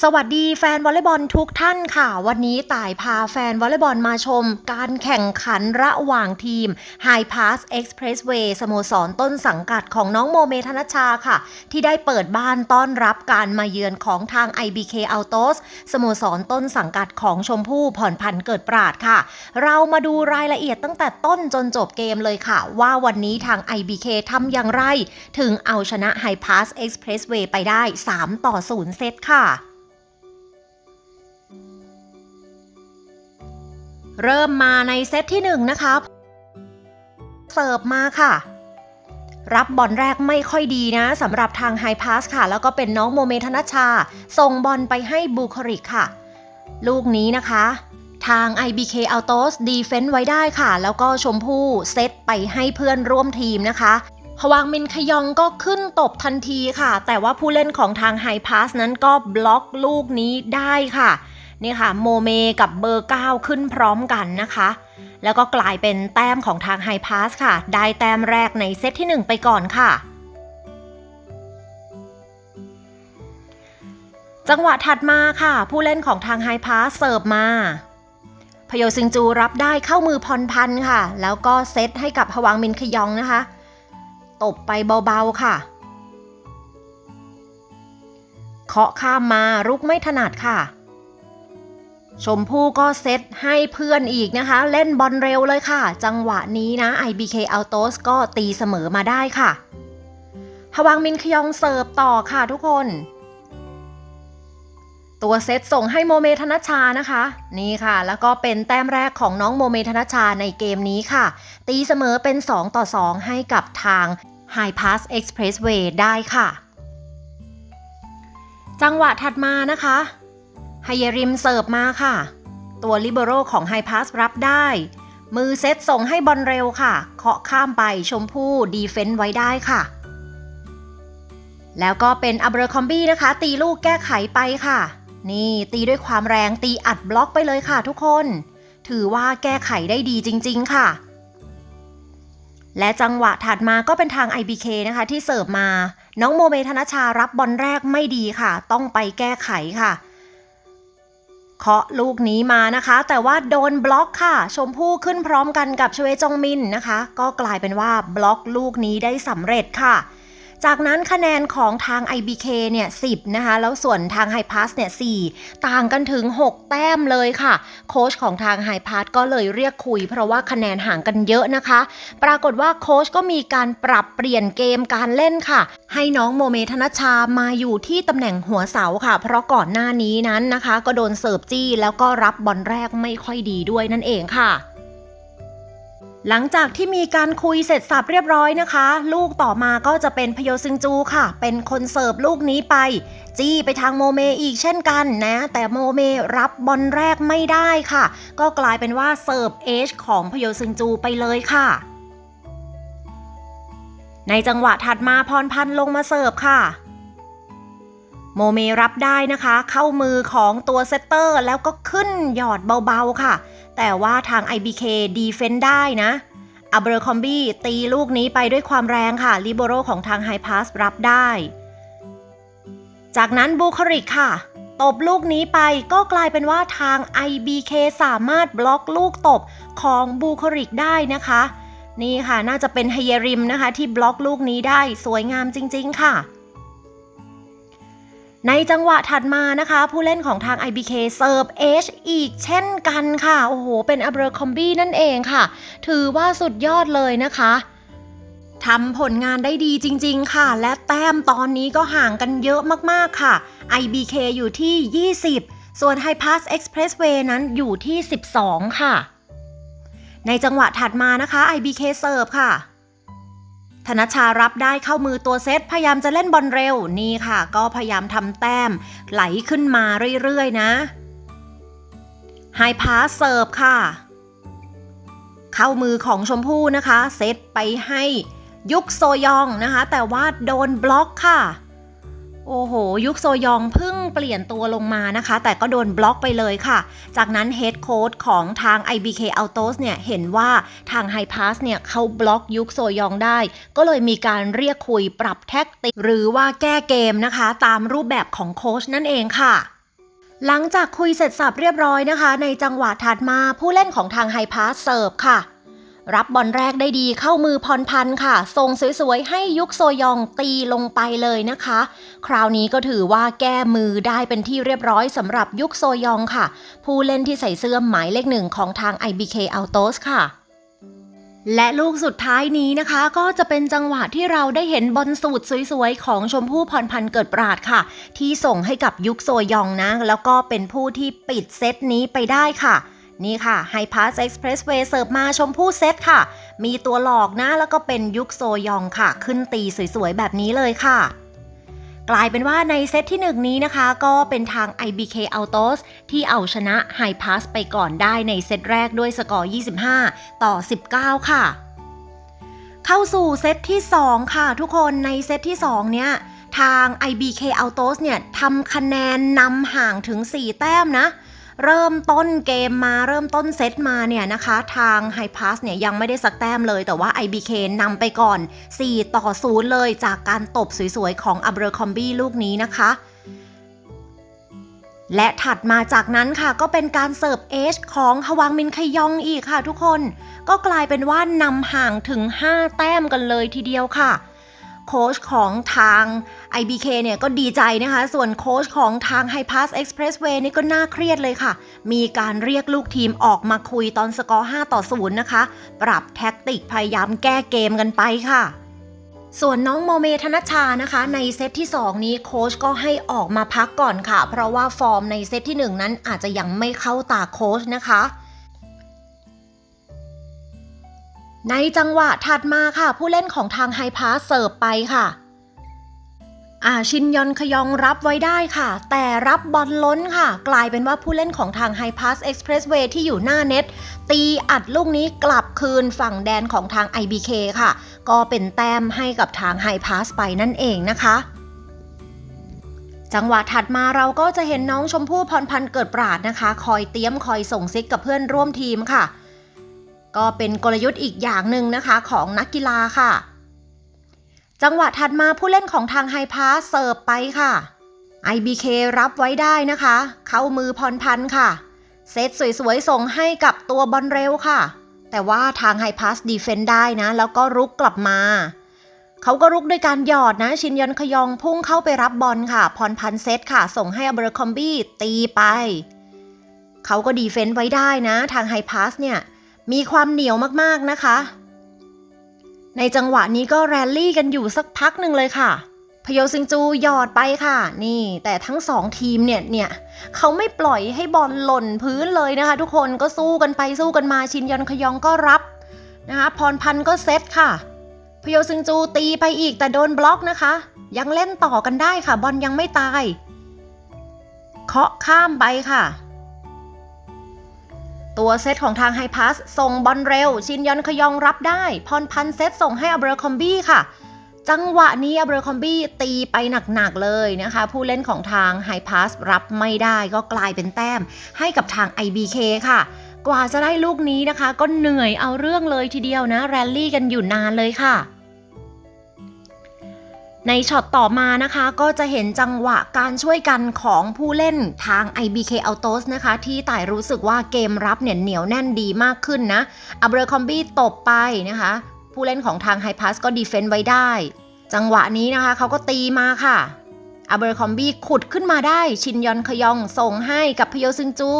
สวัสดีแฟนวอลเลย์บอลทุกท่านค่ะ วันนี้ต่ายพาแฟนวอลเลย์บอลมาชม การแข่งขันระหว่างทีม High Pass Expressway สโมสรต้นสังกัดของน้องโมเมธนชชาค่ะ ที่ได้เปิดบ้านต้อนรับการมาเยือนของทาง IBK Autos สโมสรต้นสังกัดของชมพู่ผ่อนพันธ์เกิดปราดค่ะ เรามาดูรายละเอียดตั้งแต่ต้นจนจบเกมเลยค่ะ ว่าวันนี้ทาง IBK ทำอย่างไร ถึงเอาชนะ High Pass Expressway ไปได้ 3 ต่อ 0 เซตค่ะ เริ่มมาในเซตที่1นะคะเสิร์ฟมาค่ะ รับบอลแรกไม่ค่อยดีนะสำหรับทางไฮพาสค่ะ แล้วก็เป็นน้องโมเมธนชชาส่งบอลไปให้บูคริกค่ะ ลูกนี้นะคะ ทาง IBK Autos ดีเฟนต์ไว้ได้ค่ะ แล้วก็ชมพู่เซตไปให้เพื่อนร่วมทีมนะคะฮวางมินขยองก็ขึ้นตบทันทีค่ะ แต่ว่าผู้เล่นของทางไฮพาสนั้นก็บล็อกลูกนี้ได้ค่ะ นี่ค่ะโมเมกับเบอร์ 9 ขึ้นพร้อมกันนะคะ แล้วก็กลายเป็นแต้มของทางไฮพาสค่ะ ได้แต้มแรกในเซตที่ 1 ไปก่อนค่ะ จังหวะถัดมาค่ะ ผู้เล่นของทางไฮพาสเสิร์ฟมาพโยซิงจูรับได้เข้ามือพรพันธ์ค่ะ แล้วก็เซตให้กับฮวังมินขยองนะคะ ตบไปเบาๆค่ะ เคาะข้ามมารุกไม่ถนัดค่ะ ชมพู่ก็เซตให้เพื่อนอีกนะคะ เล่นบอลเร็วเลยค่ะ จังหวะนี้นะ IBK Autos ก็ตีเสมอมาได้ค่ะฮวังมินขยองเสิร์ฟต่อค่ะทุกคน ตัวเซตส่งให้โมเมธนชานะคะ นี่ค่ะ แล้วก็เป็นแต้มแรกของน้องโมเมธนชชาในเกมนี้ค่ะ ตีเสมอเป็น 2 ต่อ 2 ให้กับทาง High Pass Expressway ได้ค่ะ จังหวะถัดมานะคะ ไฮเยริมเสิร์ฟมาค่ะ ตัวลิเบโรของไฮพาสรับได้ มือเซตส่งให้บอลเร็วค่ะ เคาะข้ามไปชมพู่ดีเฟนต์ไว้ได้ค่ะ แล้วก็เป็นอับเบอร์คอมบี้นะคะ ตีลูกแก้ไขไปค่ะ นี่ตีด้วยความแรงตีอัดบล็อกไปเลยค่ะทุกคน ถือว่าแก้ไขได้ดีจริง ๆ ค่ะและจังหวะถัดมาก็เป็นทาง IBK นะคะที่เสิร์ฟมา น้องโมเมธนชารับบอลแรกไม่ดีค่ะ ต้องไปแก้ไขค่ะ เคาะลูกนี้มานะคะ แต่ว่าโดนบล็อกค่ะ ชมพู่ขึ้นพร้อมกันกับชเวจงมินนะคะ ก็กลายเป็นว่าบล็อกลูกนี้ได้สำเร็จค่ะ จากนั้นคะแนนของทาง IBK เนี่ย10 นะคะ แล้วส่วนทาง High Pass เนี่ย4ต่างกันถึง 6 แต้มเลยค่ะ โค้ชของทาง High Pass ก็เลยเรียกคุย เพราะว่าคะแนนห่างกันเยอะนะคะ ปรากฏว่าโค้ชก็มีการปรับเปลี่ยนเกมการเล่นค่ะ ให้น้องโมเมธนชชามาอยู่ที่ตำแหน่งหัวเสาค่ะ เพราะก่อนหน้านี้นั้นนะคะ ก็โดนเสิร์ฟจี้แล้วก็รับบอลแรกไม่ค่อยดีด้วยนั่นเองค่ะ หลังจากที่มีการคุยเสร็จสับเรียบร้อยนะคะ ลูกต่อมาก็จะเป็นพโยซึงจูค่ะ เป็นคนเสิร์ฟลูกนี้ไป จี้ไปทางโมเมอีกเช่นกันนะ แต่โมเมรับบอลแรกไม่ได้ค่ะ ก็กลายเป็นว่าเสิร์ฟเอชของพโยซึงจูไปเลยค่ะ ในจังหวะถัดมาพรพันธ์ลงมาเสิร์ฟค่ะ โมเมรับได้นะคะ เข้ามือของตัวเซตเตอร์แล้วก็ขึ้นหยอดเบาๆค่ะ แต่ว่าทาง IBK ดีเฟนได้นะอับเบอร์คอมบี้ตีลูกนี้ไปด้วยความแรงค่ะลิโบโรของทางไฮพาสรับได้ จากนั้นบูคาริกค่ะ ตบลูกนี้ไปก็กลายเป็นว่าทาง IBK สามารถบล็อกลูกตบของบูคาริกได้นะคะ นี่ค่ะน่าจะเป็นไฮเยริมนะคะ ที่บล็อกลูกนี้ได้สวยงามจริง ๆ ค่ะ ในจังหวะถัดมานะคะ ผู้เล่นของทาง IBK เสิร์ฟ H อีกเช่นกันค่ะ โอ้โห เป็นอับเบอร์คอมบี้นั่นเองค่ะ ถือว่าสุดยอดเลยนะคะทำผลงานได้ดีจริง ๆ ค่ะ และแต้มตอนนี้ก็ห่างกันเยอะมากๆค่ะ IBK อยู่ที่ 20 ส่วน High Pass Expressway นั้นอยู่ที่ 12 ค่ะ ในจังหวะถัดมานะคะ IBK เสิร์ฟค่ะ ธนชารับได้เข้ามือตัวเซตพยายามจะเล่นบอลเร็วนี่ค่ะ ก็พยายามทำแต้ม ไหลขึ้นมาเรื่อยๆนะไฮพาสเสิร์ฟค่ะ เข้ามือของชมพู่นะคะ เซตไปให้ยุคโซยองนะคะ แต่ว่าโดนบล็อกค่ะ โอ้โห ยุคโซยองเพิ่งเปลี่ยนตัวลงมานะคะ แต่ก็โดนบล็อกไปเลยค่ะ จากนั้นเฮดโค้ดของทาง IBK Autos เนี่ย เห็นว่าทาง High Pass เนี่ยเขาบล็อกยุคโซยองได้ ก็เลยมีการเรียกคุยปรับแท็กติก หรือว่าแก้เกมนะคะ ตามรูปแบบของโค้ชนั่นเองค่ะหลังจากคุยเสร็จสับเรียบร้อยนะคะ ในจังหวะถัดมาผู้เล่นของทางไฮพาสเสิร์ฟค่ะ รับบอลแรกได้ดีเข้ามือพรพันธ์ค่ะส่งสวยๆ ให้ยุคโซยองตีลงไปเลยนะคะ คราวนี้ก็ถือว่าแก้มือได้เป็นที่เรียบร้อยสำหรับยุคโซยองค่ะ ผู้เล่นที่ใส่เสื้อหมายเลขหนึ่งของทาง IBK Autos ค่ะและลูกสุดท้ายนี้นะคะ ก็จะเป็นจังหวะที่เราได้เห็นบอลสูตรสวยๆ ของชมพู่พรพันธ์เกิดปราดค่ะ ที่ส่งให้กับยุคโซยองนะ แล้วก็เป็นผู้ที่ปิดเซตนี้ไปได้ค่ะ นี่ค่ะไฮพาสเอ็กซ์เพรสเวย์เสิร์ฟมาชมพู่เซตค่ะ มีตัวหลอกนะ แล้วก็เป็นยุคโซยองค่ะ ขึ้นตีสวยๆ แบบนี้เลยค่ะ กลายเป็นว่าในเซตที่หนึ่งนี้นะคะ ก็เป็นทาง IBK Autos ที่เอาชนะ High Pass ไปก่อนได้ในเซตแรกด้วยสกอร์ 25 ต่อ 19 ค่ะ เข้าสู่เซตที่ 2 ค่ะ ทุกคนในเซตที่ 2 เนี่ยทาง IBK Autos เนี่ยทำคะแนนนำห่างถึง 4 แต้มนะ เริ่มต้นเกมมาเริ่มต้นเซตมาเนี่ยนะคะ ทาง High Pass เนี่ยยังไม่ได้สักแต้มเลย แต่ว่า IBK นำไปก่อน 4 ต่อ 0 เลยจากการตบสวยๆ ของ a b r a c o m b y ลูกนี้นะคะและถัดมาจากนั้นค่ะก็เป็นการเสิร์ฟเอชของฮวังมินคยองอีกค่ะทุกคน ก็กลายเป็นว่านำห่างถึง 5 แต้มกันเลยทีเดียวค่ะ โค้ชของทาง IBK เนี่ยก็ดีใจนะคะ ส่วนโค้ชของทาง High Pass Expressway นี่ก็น่าเครียดเลยค่ะ มีการเรียกลูกทีมออกมาคุยตอนสกอร์ 5 ต่อ 0 นะคะ ปรับแท็กติกพยายามแก้เกมกันไปค่ะส่วนน้องโมเมธนชานะคะ ในเซตที่ 2 นี้โค้ชก็ให้ออกมาพักก่อนค่ะ เพราะว่าฟอร์มในเซตที่ 1 นั้นอาจจะยังไม่เข้าตาโค้ชนะคะ ในจังหวะถัดมาค่ะ ผู้เล่นของทางไฮพาสเสิร์ฟไปค่ะ อาชินยอนขยองรับไว้ได้ค่ะ แต่รับบอลล้นค่ะ กลายเป็นว่าผู้เล่นของทาง High Pass Expressway ที่อยู่หน้าเน็ต ตีอัดลูกนี้กลับคืนฝั่งแดนของทาง IBK ค่ะ ก็เป็นแต้มให้กับทาง High Pass ไปนั่นเองนะคะจังหวะถัดมาเราก็จะเห็นน้องชมพู่พรพันธ์เกิดปราดนะคะ คอยเตรียมคอยส่งซิกกับเพื่อนร่วมทีมค่ะ ก็เป็นกลยุทธ์อีกอย่างหนึ่งนะคะของนักกีฬาค่ะ จังหวะถัดมาผู้เล่นของทางไฮพาสเสิร์ฟไปค่ะ IBK รับไว้ได้นะคะ เข้ามือพรพันธ์ค่ะ เซตสวยๆ ส่งให้กับตัวบอลเร็วค่ะ แต่ว่าทางไฮพาสดีเฟนได้นะ แล้วก็รุกกลับมาเขาก็รุกด้วยการหยอดนะ ชินยอนขยองพุ่งเข้าไปรับบอลค่ะ พรพันธ์เซตค่ะ ส่งให้อเบอร์คอมบี้ตีไป เขาก็ดีเฟนต์ไว้ได้นะ ทางไฮพาสเนี่ย มีความเหนียวมากๆนะคะ ในจังหวะนี้ก็แรลลี่กันอยู่สักพักหนึ่งเลยค่ะ พโยซิงจูหยอดไปค่ะ นี่ แต่ทั้งสองทีมเนี่ยเนี่ยเขาไม่ปล่อยให้บอลหล่นพื้นเลยนะคะ ทุกคนก็สู้กันไปสู้กันมาชินยอนขยองก็รับนะคะพรพันก็เซตค่ะพโยซิงจูตีไปอีกแต่โดนบล็อกนะคะ ยังเล่นต่อกันได้ค่ะ บอลยังไม่ตาย เคาะข้ามไปค่ะ ตัวเซตของทางไฮพาสส่งบอลเร็ว ชินยอนขยองรับได้พรพันเซตส่งให้อเบรคอมบี้ค่ะ จังหวะนี้อเบรคอมบี้ตีไปหนักๆเลยนะคะ ผู้เล่นของทางไฮพาสรับไม่ได้ก็กลายเป็นแต้ม ให้กับทาง IBK ค่ะ กว่าจะได้ลูกนี้นะคะ ก็เหนื่อยเอาเรื่องเลยทีเดียวนะ แรลลี่กันอยู่นานเลยค่ะ ในช็อตต่อมานะคะก็จะเห็นจังหวะการช่วยกันของผู้เล่นทาง IBK Autos นะคะ ที่ต่ายรู้สึกว่าเกมรับเนี่ยเหนียวแน่นดีมากขึ้นนะอัเบรคอมบี้ตบไปนะคะ ผู้เล่นของทางไฮพาสก็ดีเฟนต์ไว้ได้ จังหวะนี้นะคะเขาก็ตีมาค่ะอัเบรคอมบี้ขุดขึ้นมาได้ชินยอนขยองส่งให้กับพโยซึงจู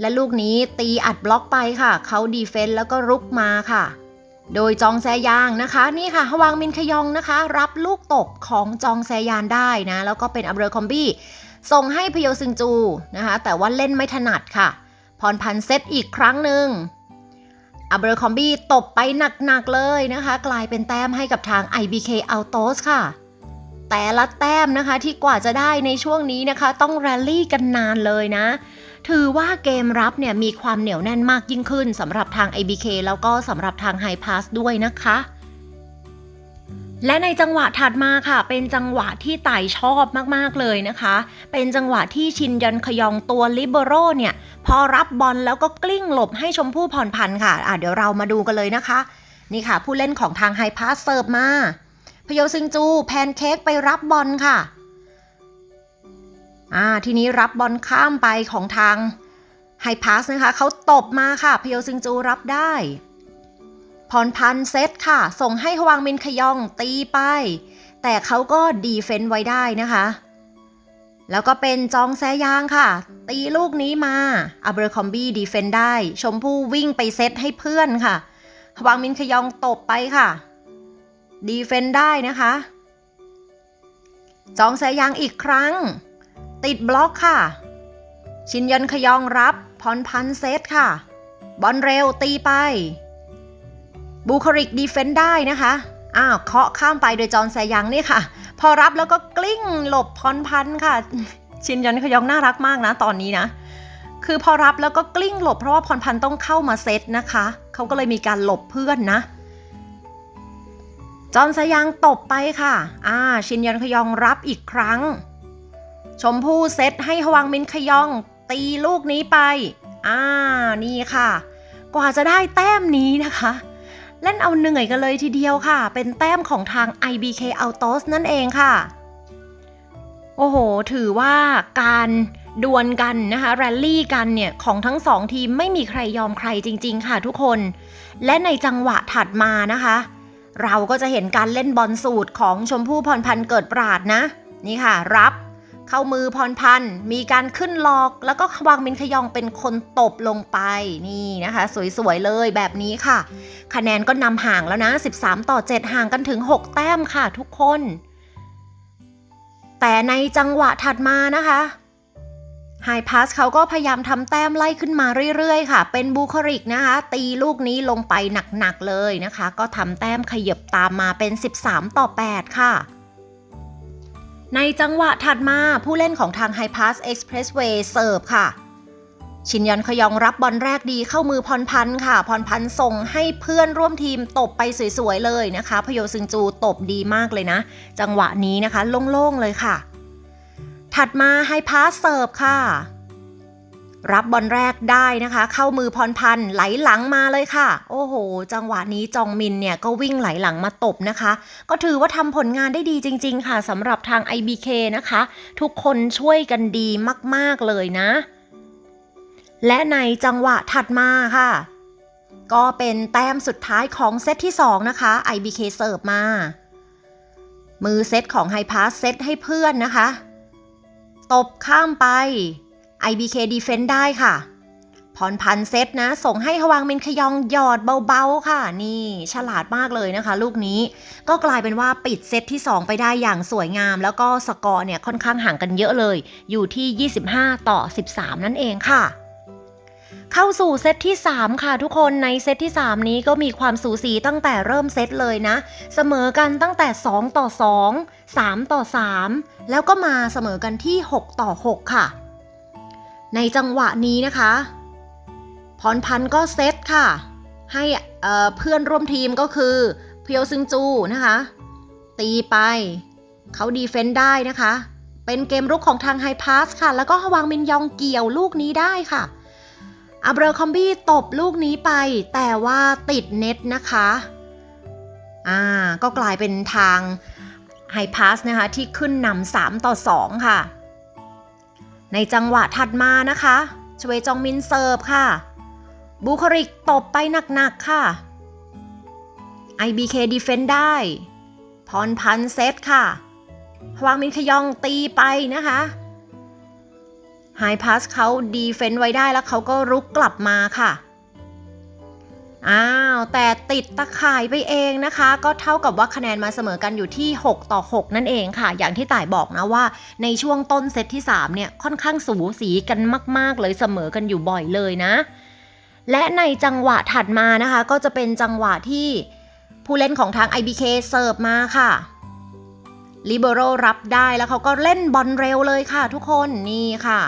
และลูกนี้ตีอัดบล็อกไปค่ะเขาดีเฟนต์แล้วก็รุกมาค่ะ โดยจองแซยางนะคะนี่ค่ะฮวางมินขยองนะคะ รับลูกตกของจองแซยานได้นะ แล้วก็เป็นอับเรคอมบี้ส่งให้พโยซึงจูนะคะ แต่ว่าเล่นไม่ถนัดค่ะ พรพันเซตอีกครั้งหนึ่งอับเรคอมบี้ตบไปหนักๆเลยนะคะ กลายเป็นแต้มให้กับทาง IBK Autos ค่ะ แต่ละแต้มนะคะที่กว่าจะได้ในช่วงนี้นะคะ ต้องแรลลี่กันนานเลยนะ ถือว่าเกมรับเนี่ยมีความเหนียวแน่นมากยิ่งขึ้นสำหรับทาง IBK แล้วก็สำหรับทาง High Pass ด้วยนะคะและในจังหวะถัดมาค่ะ เป็นจังหวะที่ไต่ชอบมากๆเลยนะคะ เป็นจังหวะที่ชินยอนขยองตัวลิเบโรเนี่ย พอรับบอลแล้วก็กลิ้งหลบให้ชมพู่พรพันค่ะอะ เดี๋ยวเรามาดูกันเลยนะคะ นี่ค่ะ ผู้เล่นของทาง High Pass เสิร์ฟมาพโยซิงจู แพนเค้กไปรับบอลค่ะ อ่าทีนี้รับบอลข้ามไปของทางไฮพาสนะคะเขาตบมาค่ะพโยซึงจูรับได้พรพันธ์เซตค่ะ ส่งให้ฮวางมินขยองตีไป แต่เขาก็ดีเฟนต์ไว้ได้นะคะ แล้วก็เป็นจองแซยางค่ะ ตีลูกนี้มาอับเบอร์คอมบี้ดีเฟนต์ได้ ชมพู่วิ่งไปเซตให้เพื่อนค่ะฮวางมินขยองตบไปค่ะ ดีเฟนต์ได้นะคะ จองแซยางอีกครั้ง ติดบล็อกค่ะ ชินยันขยองรับพรพันเซตค่ะ บอลเร็วตีไป บูคาริกดีเฟนต์ได้นะคะ อ้าวเคาะข้ามไปโดยจอนแซยังนี่ค่ะ พอรับแล้วก็กลิ้งหลบพรพันค่ะ ชินยันขยองน่ารักมากนะตอนนี้นะคือพอรับแล้วก็กลิ้งหลบเพราะว่าพรพันต้องเข้ามาเซตนะคะ เขาก็เลยมีการหลบเพื่อนนะ จอนแซยังตบไปค่ะ อ่า ชินยันขยองรับอีกครั้ง ชมพู่เซตให้ฮวังมินขยอง ตีลูกนี้ไป อ่า นี่ค่ะ กว่าจะได้แต้มนี้นะคะ เล่นเอาเหนื่อยกันเลยทีเดียวค่ะ เป็นแต้มของทาง IBK Autos นั่นเองค่ะ โอ้โห ถือว่าการดวลกันนะคะ แรลลี่กันเนี่ย ของทั้งสองทีมไม่มีใครยอมใครจริง ๆ ค่ะทุกคน และในจังหวะถัดมานะคะ เราก็จะเห็นการเล่นบอลสูตรของชมพู่พรพันธ์เกิดปราดนะ นี่ค่ะ รับ เข้ามือพรพัน มีการขึ้นหลอก แล้วก็วางมินขยองเป็นคนตบลงไปนี่นะคะ สวยๆเลยแบบนี้ค่ะ คะแนนก็นำห่างแล้วนะ 13 ต่อ 7 ห่างกันถึง 6 แต้มค่ะทุกคน แต่ในจังหวะถัดมานะคะไฮพาสเขาก็พยายามทำแต้มไล่ขึ้นมาเรื่อยๆ ค่ะ เป็นบูคาริกนะคะ ตีลูกนี้ลงไปหนักๆเลยนะคะ ก็ทำแต้มขยับตามมาเป็น 13 ต่อ 8 ค่ะ ในจังหวะถัดมาผู้เล่นของทาง High Pass Expressway เสิร์ฟค่ะ ชินยอนขยองรับบอลแรกดีเข้ามือพรพันธ์ค่ะ พรพันธ์ส่งให้เพื่อนร่วมทีมตบไปสวยๆเลยนะคะ พโยซึงจูตบดีมากเลยนะ จังหวะนี้นะคะโล่งๆเลยค่ะ ถัดมาไฮพาสเสิร์ฟค่ะ รับบอลแรกได้นะคะ เข้ามือพรพันธ์ไหลหลังมาเลยค่ะ โอ้โห จังหวะนี้จองมินเนี่ยก็วิ่งไหลหลังมาตบนะคะ ก็ถือว่าทำผลงานได้ดีจริง ๆ ค่ะสำหรับทาง IBK นะคะ ทุกคนช่วยกันดีมากๆเลยนะ และในจังหวะถัดมาค่ะ ก็เป็นแต้มสุดท้ายของเซตที่ 2 นะคะ IBK เสิร์ฟมา มือเซตของไฮพาสเซตให้เพื่อนนะคะ ตบข้ามไป IBK Defense ได้ค่ะพรพันเซตนะ ส่งให้ฮวางเมนขยองหยอดเบาๆค่ะ นี่ฉลาดมากเลยนะคะ ลูกนี้ก็กลายเป็นว่าปิดเซตที่ 2 ไปได้อย่างสวยงาม แล้วก็สกอร์เนี่ยค่อนข้างห่างกันเยอะเลย อยู่ที่ 25 ต่อ 13 นั่นเองค่ะ เข้าสู่เซตที่ 3 ค่ะทุกคนในเซตที่ 3 นี้ก็มีความสูสีตั้งแต่เริ่มเซตเลยนะ เสมอกันตั้งแต่ 2 ต่อ 2 3 ต่อ 3 แล้วก็มาเสมอกันที่ 6 ต่อ 6 ค่ะ ในจังหวะนี้นะคะพรพันธ์ก็เซตค่ะ ให้เพื่อนร่วมทีมก็คือเพียวซึงจูนะคะ ตีไป เขาดีเฟนต์ได้นะคะ เป็นเกมรุกของทางไฮพาสค่ะ แล้วก็ฮวางมินยองเกี่ยวลูกนี้ได้ค่ะอับราคอมบี้ตบลูกนี้ไป แต่ว่าติดเน็ตนะคะ อ่า ก็กลายเป็นทางไฮพาสนะคะ ที่ขึ้นนำ3ต่อ 2 ค่ะ ในจังหวะถัดมานะคะชเวจองมินเซิร์ฟค่ะ บูคาริกตบไปหนักๆค่ะ IBK Defend ได้พรพันเซตค่ะฮวางมินขยองตีไปนะคะไฮพาสเขาดีเฟนต์ไว้ได้แล้วเขาก็รุกกลับมาค่ะ อ้าว แต่ติดตะข่ายไปเองนะคะ ก็เท่ากับว่าคะแนนมาเสมอกันอยู่ที่ 6 ต่อ 6 นั่นเองค่ะ อย่างที่ต่ายบอกนะว่า ในช่วงต้นเซตที่ 3 เนี่ย ค่อนข้างสูสีกันมาก ๆ เลยเสมอกันอยู่บ่อยเลยนะ และในจังหวะถัดมานะคะ ก็จะเป็นจังหวะที่ผู้เล่นของทาง IBK เสิร์ฟมาค่ะลิเบโรรับได้แล้วเขาก็เล่นบอลเร็วเลยค่ะทุกคนนี่ค่ะ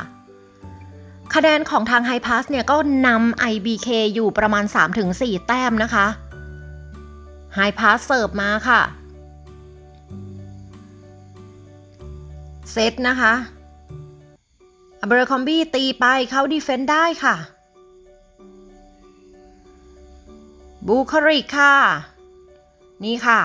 คะแนนของทางไฮพาสเนี่ยก็นำ IBK อยู่ประมาณ 3-4 แต้มนะคะไฮพาสเสิร์ฟมาค่ะ เซตนะคะเบอร์คอมบี้ตีไปเขาดีเฟนต์ได้ค่ะ บูคาริกค่ะ นี่ค่ะ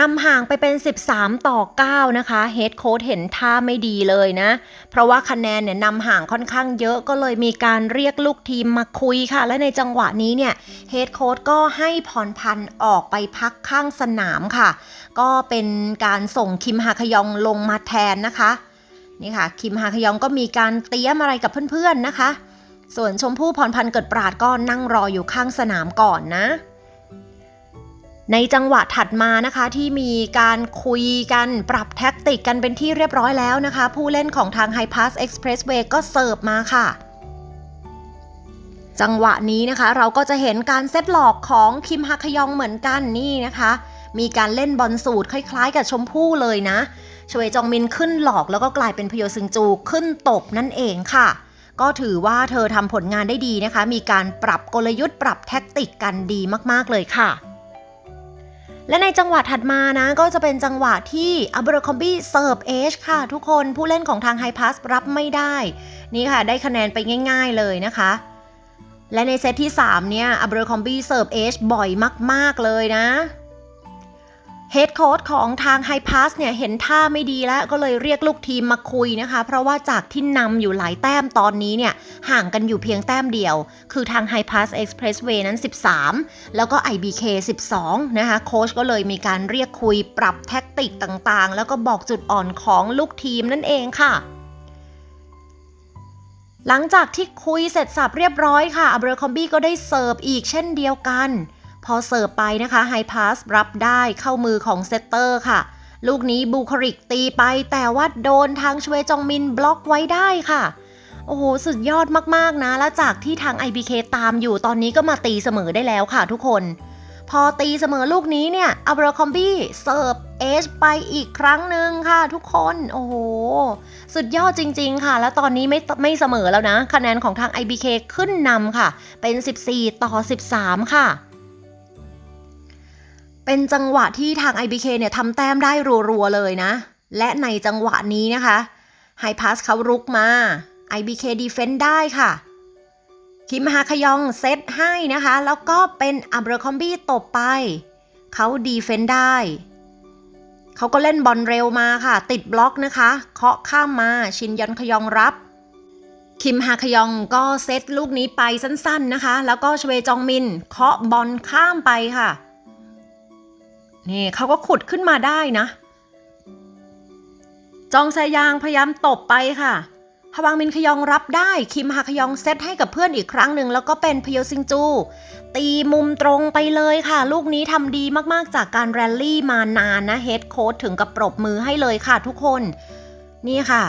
นำห่างไปเป็น 13 ต่อ 9 นะคะเฮดโค้ชเห็นท่าไม่ดีเลยนะ เพราะว่าคะแนนเนี่ยนำห่างค่อนข้างเยอะก็เลยมีการเรียกลูกทีมมาคุยค่ะ และในจังหวะนี้เนี่ยเฮดโค้ชก็ให้พรพันธ์ออกไปพักข้างสนามค่ะ ก็เป็นการส่งคิมฮาคยองลงมาแทนนะคะนี่ค่ะคิมฮาคยองก็มีการเตี้ยมอะไรกับเพื่อนๆนะคะ ส่วนชมพู่พรพันธ์เกิดปราดก็นั่งรออยู่ข้างสนามก่อนนะ ในจังหวะถัดมานะคะที่มีการคุยกันปรับแท็กติกกันเป็นที่เรียบร้อยแล้วนะคะ ผู้เล่นของทาง High Pass Expressway ก็เสิร์ฟมาค่ะ จังหวะนี้นะคะเราก็จะเห็นการเซตหลอกของคิมฮาคยองเหมือนกันนี่นะคะ มีการเล่นบอลสูตรคล้ายๆ กับชมพู่เลยนะชเวจองมินขึ้นหลอกแล้วก็กลายเป็นพโยซึงจูขึ้นตบนั่นเองค่ะ ก็ถือว่าเธอทำผลงานได้ดีนะคะ มีการปรับกลยุทธ์ปรับแท็กติกกันดีมากๆเลยค่ะ และในจังหวะถัดมานะ ก็จะเป็นจังหวะที่อับรคอมบี้เสิร์ฟเอชค่ะ ทุกคนผู้เล่นของทางไฮพาสรับไม่ได้ นี่ค่ะ ได้คะแนนไปง่ายๆเลยนะคะ และในเซตที่ 3 เนี่ยอับรคอมบี้เสิร์ฟเอชบ่อยมากๆเลยนะ เฮดโค้ชของทางไฮพาสเนี่ยเห็นท่าไม่ดีแล้วก็เลยเรียกลูกทีมมาคุยนะคะ เพราะว่าจากที่นำอยู่หลายแต้มตอนนี้เนี่ย ห่างกันอยู่เพียงแต้มเดียว คือทาง High Pass Expressway นั้น 13 แล้วก็ IBK 12 นะคะโค้ชก็เลยมีการเรียกคุยปรับแท็กติกต่างๆ แล้วก็บอกจุดอ่อนของลูกทีมนั่นเองค่ะหลังจากที่คุยเสร็จสับเรียบร้อยค่ะอับเบอร์คอมบี้ก็ได้เสิร์ฟอีกเช่นเดียวกัน พอเสิร์ฟไปนะคะไฮพาสรับได้เข้ามือของเซตเตอร์ค่ะ ลูกนี้บูคาริกตีไปแต่ว่าโดนทางชเวจองมินบล็อกไว้ได้ค่ะ โอ้โห สุดยอดมากๆนะ แล้วจากที่ทาง IBK ตามอยู่ตอนนี้ก็มาตีเสมอได้แล้วค่ะทุกคน พอตีเสมอลูกนี้เนี่ยอับราคอมบี้เสิร์ฟเอชไปอีกครั้งหนึ่งค่ะ ทุกคน โอ้โห สุดยอดจริง ๆ ค่ะ แล้วตอนนี้ไม่ไม่เสมอแล้วนะคะแนนของทาง IBK ขึ้นนำค่ะ เป็น 14 ต่อ 13 ค่ะ เป็นจังหวะที่ทาง IBK เนี่ยทำแต้มได้รัวๆเลยนะ และในจังหวะนี้นะคะไฮพาสเขารุกมา IBK Defense ได้ค่ะ คิมฮาคยองเซตให้นะคะ แล้วก็เป็นอับราคอมบี้ตบไป เขาดีเฟนได้ เขาก็เล่นบอลเร็วมาค่ะ ติดบล็อกนะคะ เคาะข้ามมาชินยอนคยองรับ คิมฮาคยองก็เซตลูกนี้ไปสั้นๆนะคะ แล้วก็ชเวจองมิน เคาะบอลข้ามไปค่ะ นี่เขาก็ขุดขึ้นมาได้นะ จองแซยางพยายามตบไปค่ะฮวังมินขยองรับได้ คิมฮาขยองเซตให้กับเพื่อนอีกครั้งหนึ่งแล้วก็เป็นพโยซิงจู ตีมุมตรงไปเลยค่ะ ลูกนี้ทำดีมากๆจากการแรลลี่มานานนะเฮดโค้ชถึงกับปรบมือให้เลยค่ะทุกคน นี่ค่ะ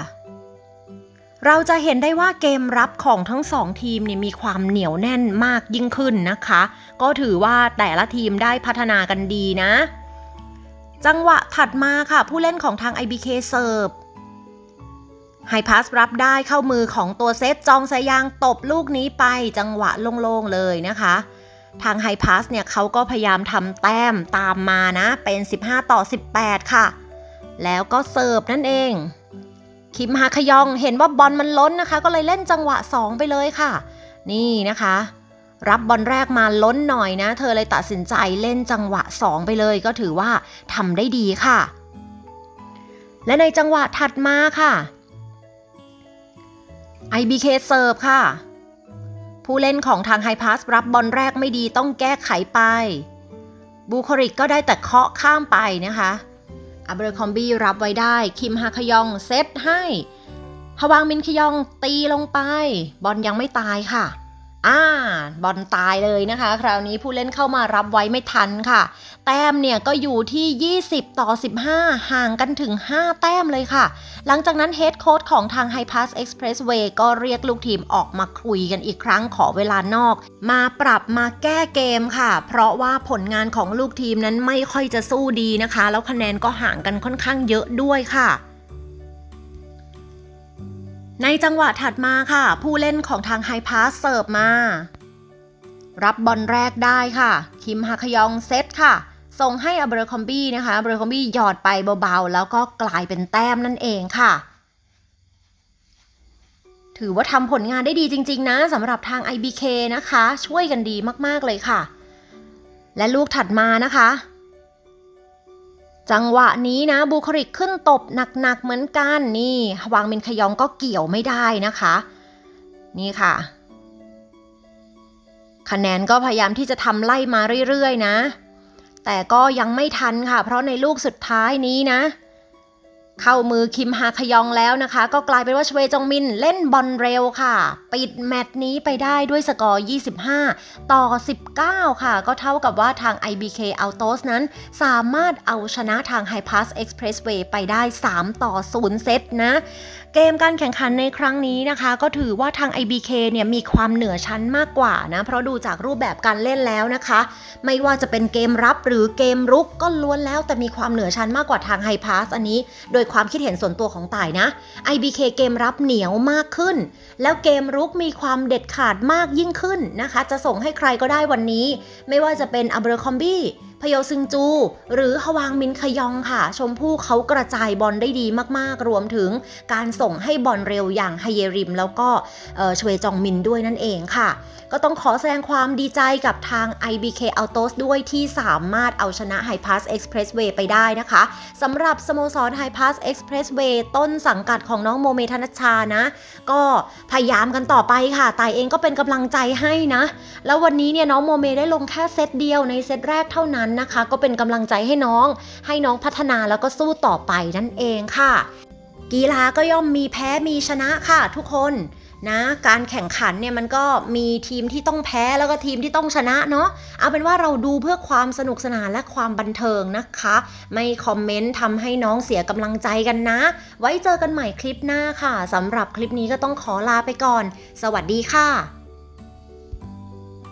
เราจะเห็นได้ว่าเกมรับของทั้งสองทีมเนี่ยมีความเหนียวแน่นมากยิ่งขึ้นนะคะ ก็ถือว่าแต่ละทีมได้พัฒนากันดีนะ จังหวะถัดมาค่ะ ผู้เล่นของทาง IBK เสิร์ฟไฮพาสรับได้เข้ามือของตัวเซตจองสายางตบลูกนี้ไปจังหวะโล่งๆเลยนะคะ ทางไฮพาสเนี่ยเขาก็พยายามทำแต้มตามมานะ เป็น 15 ต่อ 18 ค่ะ แล้วก็เสิร์ฟนั่นเอง คิมฮาคยองเห็นว่าบอลมันล้นนะคะ ก็เลยเล่นจังหวะ 2 ไปเลยค่ะ นี่นะคะ รับบอลแรกมาล้นหน่อยนะ เธอเลยตัดสินใจเล่นจังหวะ 2 ไปเลยก็ถือว่าทำได้ดีค่ะ และในจังหวะถัดมาค่ะ IBK เสิร์ฟค่ะ ผู้เล่นของทางไฮพาสรับบอลแรกไม่ดีต้องแก้ไขไปบูคอริกก็ได้แต่เคาะข้ามไปนะคะอับเบอร์คอมบี้รับไว้ได้ คิมฮาคยองเซตให้ฮวางมินคยองตีลงไป บอลยังไม่ตายค่ะ อ่าบอลตายเลยนะคะ คราวนี้ผู้เล่นเข้ามารับไว้ไม่ทันค่ะ แต้มเนี่ยก็อยู่ที่ 20 ต่อ 15 ห่างกันถึง 5 แต้มเลยค่ะ หลังจากนั้นเฮดโค้ชของทาง High Pass Expressway ก็เรียกลูกทีมออกมาคุยกันอีกครั้งขอเวลานอก มาปรับมาแก้เกมค่ะ เพราะว่าผลงานของลูกทีมนั้นไม่ค่อยจะสู้ดีนะคะ แล้วคะแนนก็ห่างกันค่อนข้างเยอะด้วยค่ะ ในจังหวะถัดมาค่ะ ผู้เล่นของทาง High Pass เสิร์ฟมา รับบอลแรกได้ค่ะ คิมฮาคยองเซตค่ะ ส่งให้อับรคอมบี้นะคะอับรคอมบี้หยอดไปเบาๆ แล้วก็กลายเป็นแต้มนั่นเองค่ะ ถือว่าทำผลงานได้ดีจริง ๆ นะสำหรับทาง IBK นะคะ ช่วยกันดีมากๆเลยค่ะ และลูกถัดมานะคะ จังหวะนี้นะบูคลิกขึ้นตบหนักๆเหมือนกันนี่วางมินขยองก็เกี่ยวไม่ได้นะคะ นี่ค่ะ คะแนนก็พยายามที่จะทำไล่มาเรื่อยๆนะ แต่ก็ยังไม่ทันค่ะ เพราะในลูกสุดท้ายนี้นะ เข้ามือคิมฮาคยองแล้วนะคะ ก็กลายเป็นว่าชเวจงมินเล่นบอลเร็วค่ะ ปิดแมตช์นี้ไปได้ด้วยสกอร์ 25 ต่อ 19 ค่ะ ก็เท่ากับว่าทาง IBK Autos นั้น สามารถเอาชนะทาง High Pass Expressway ไปได้ 3 ต่อ 0 เซตนะ เกมการแข่งขันในครั้งนี้นะคะ ก็ถือว่าทาง IBK เนี่ยมีความเหนือชั้นมากกว่านะ เพราะดูจากรูปแบบการเล่นแล้วนะคะ ไม่ว่าจะเป็นเกมรับหรือเกมรุกก็ล้วนแล้วแต่มีความเหนือชั้นมากกว่าทาง High Pass อันนี้ โดยความคิดเห็นส่วนตัวของต่ายนะ IBK เกมรับเหนียวมากขึ้น แล้วเกมรุกมีความเด็ดขาดมากยิ่งขึ้นนะคะ จะส่งให้ใครก็ได้วันนี้ ไม่ว่าจะเป็นอัเบอร์คอมบี้พโยซึงจู หรือฮวางมินขยองค่ะ ชมพู่เขากระจายบอลได้ดีมากๆ รวมถึงการส่งให้บอลเร็วอย่างไฮเยริม แล้วก็เชเวจองมินด้วยนั่นเองค่ะ ก็ต้องขอแสดงความดีใจกับทาง IBK Autos ด้วยที่สามารถเอาชนะ High Pass Expressway ไปได้นะคะสำหรับสโมสร High Pass Expressway ต้นสังกัดของน้องโมเมธนัชชานะ ก็พยายามกันต่อไปค่ะตายเองก็เป็นกำลังใจให้นะ แล้ววันนี้เนี่ยน้องโมเมได้ลงแค่เซตเดียวในเซตแรกเท่านั้นนั้นนะคะ ก็เป็นกำลังใจให้น้อง ให้น้องพัฒนาแล้วก็สู้ต่อไปนั่นเองค่ะ กีฬาก็ย่อมมีแพ้มีชนะค่ะ ทุกคนนะการแข่งขันเนี่ยมันก็มีทีมที่ต้องแพ้แล้วก็ทีมที่ต้องชนะเนาะเอาเป็นว่าเราดูเพื่อความสนุกสนานและความบันเทิงนะคะ ไม่คอมเมนต์ทำให้น้องเสียกำลังใจกันนะ ไว้เจอกันใหม่คลิปหน้าค่ะสำหรับคลิปนี้ก็ต้องขอลาไปก่อน สวัสดีค่ะ